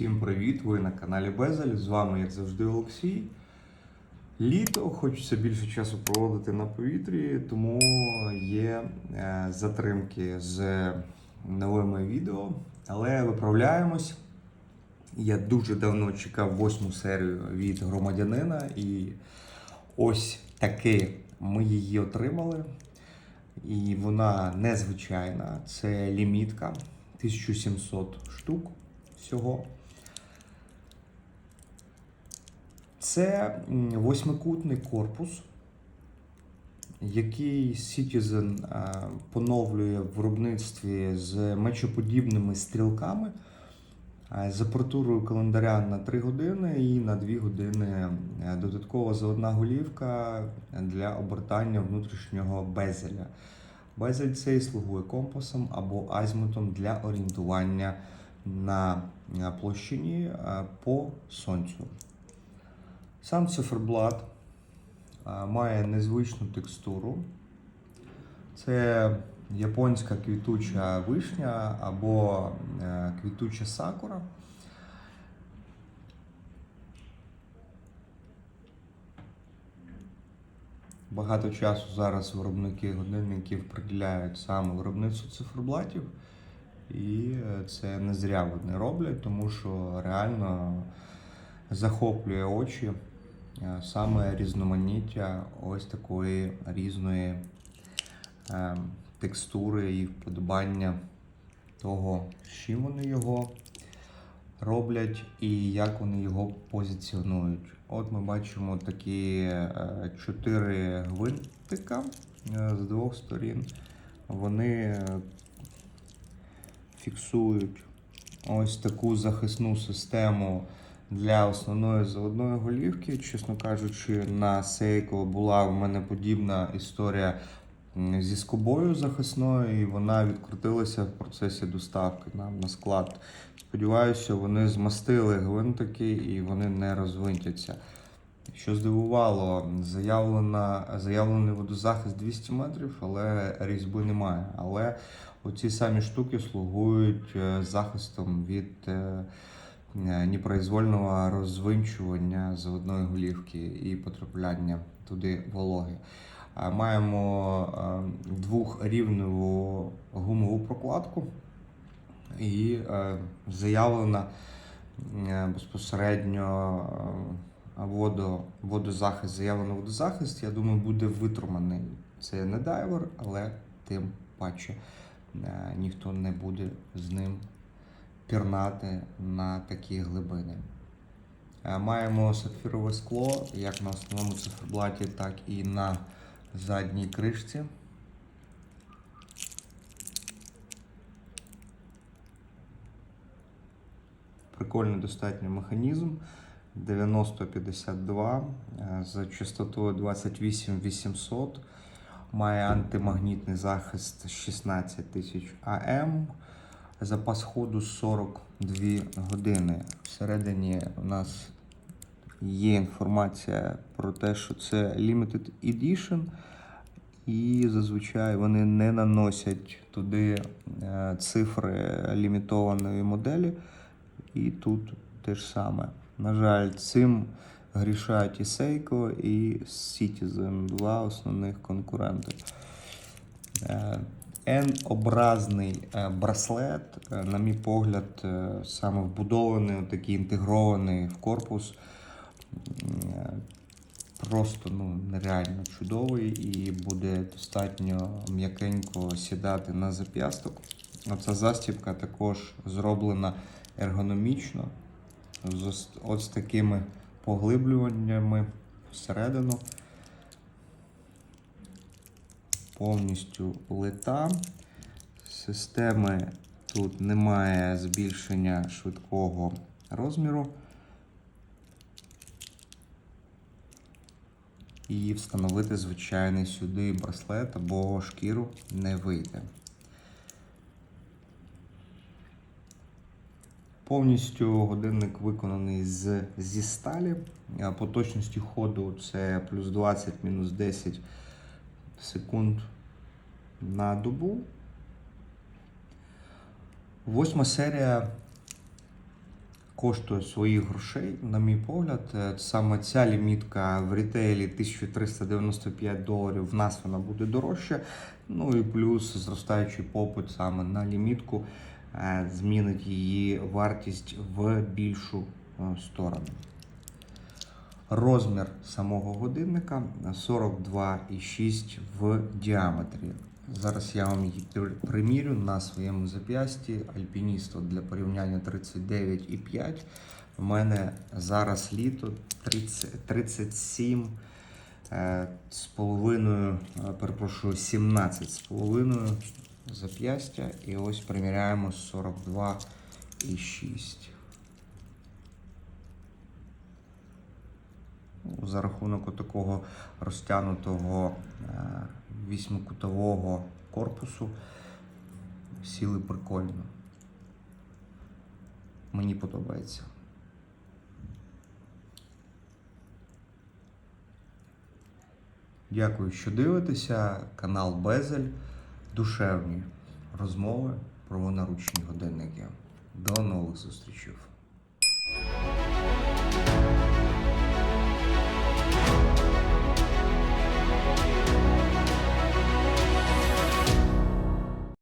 Всім привіт! Ви на каналі Безель. З вами, як завжди, Олексій. Літо хочеться більше часу проводити на повітрі, тому є е, затримки з новими відео. Але виправляємось. Я дуже давно чекав восьму серію від громадянина, і ось таки ми її отримали. І вона незвичайна. Це лімітка 1700 штук всього. Це восьмикутний корпус, який Citizen е, поновлює в виробництві з мечоподібними стрілками е, з апертурою календаря на 3 години і на 2 години е, додатково заводна голівка для обертання внутрішнього безеля. Безель цей слугує компасом або азімутом для орієнтування на площині по сонцю. Сам циферблат має незвичну текстуру. Це японська квітуча вишня або е, квітуча сакура. Багато часу зараз виробники годинників приділяють саме виробництву циферблатів. І е, це не зря вони роблять, тому що реально захоплює очі саме різноманіття ось такої різної е, текстури і вподобання того, з чим вони його роблять і як вони його позиціонують. От ми бачимо такі е, чотири гвинтика е, з двох сторін. Вони е, фіксують ось таку захисну систему для основної заводної голівки. Чесно кажучи, на Seiko була в мене подібна історія зі скобою захисною, і вона відкрутилася в процесі доставки нам на склад. Сподіваюся, вони змастили гвинтики і вони не розвинтяться. Що здивувало, заявлена, заявлений водозахист 200 метрів, але різьби немає. Але оці самі штуки слугують е, захистом від е, непроизвольного розвинчування заводної голівки і потрапляння туди вологи. Маємо е, двохрівневу гумову прокладку і е, заявлена е, безпосередньо е, водо, водозахист, заявлений водозахист, я думаю, буде витриманий. Це не дайвер, але тим паче е, ніхто не буде з ним пірнати на такі глибини. Е, Маємо сапфірове скло як на основному циферблаті, так і на задній кришці. Прикольний достатньо механізм 9052 е, з частотою 28800. Має антимагнітний захист 16 тисяч АМ. Запас ходу 42 години. Всередині у нас є інформація про те, що це Limited Edition. І зазвичай вони не наносять туди е, цифри лімітованої моделі. І тут те ж саме. На жаль, цим грішають і Seiko, і Citizen, два основних конкуренти. N-образний е, браслет, е, на мій погляд, е, саме вбудований, такий інтегрований в корпус. Просто ну, нереально чудовий і буде достатньо м'якенько сідати на зап'ясток. Оця застібка також зроблена ергономічно, з ось, такими поглиблюваннями всередину. Повністю лита. Системи тут немає збільшення швидкого розміру. І встановити звичайний сюди браслет або шкіру не вийде. Повністю годинник виконаний з, зі сталі. По точності ходу це плюс 20 мінус 10 секунд на добу. Восьма серія коштує своїх грошей, на мій погляд. Е, Саме ця лімітка в рітейлі 1395 доларів. В нас вона буде дорожча. Ну і плюс зростаючий попит саме на лімітку е, змінить її вартість в більшу е, сторону. Розмір самого годинника 42,6 в діаметрі. Зараз я вам її примірю на своєму зап'ясті. Альпіністо для порівняння 39,5. У мене зараз літо 30, 37 е, з половиною, е, перепрошую, 17 з половиною зап'ястя. І ось приміряємо 42,6. Ну, За рахунок такого розтягнутого е, вісьмикутового корпусу сіли прикольно. Мені подобається. Дякую, що дивитеся. Канал Безель. Душевні розмови про наручні годинники. До нових зустрічей.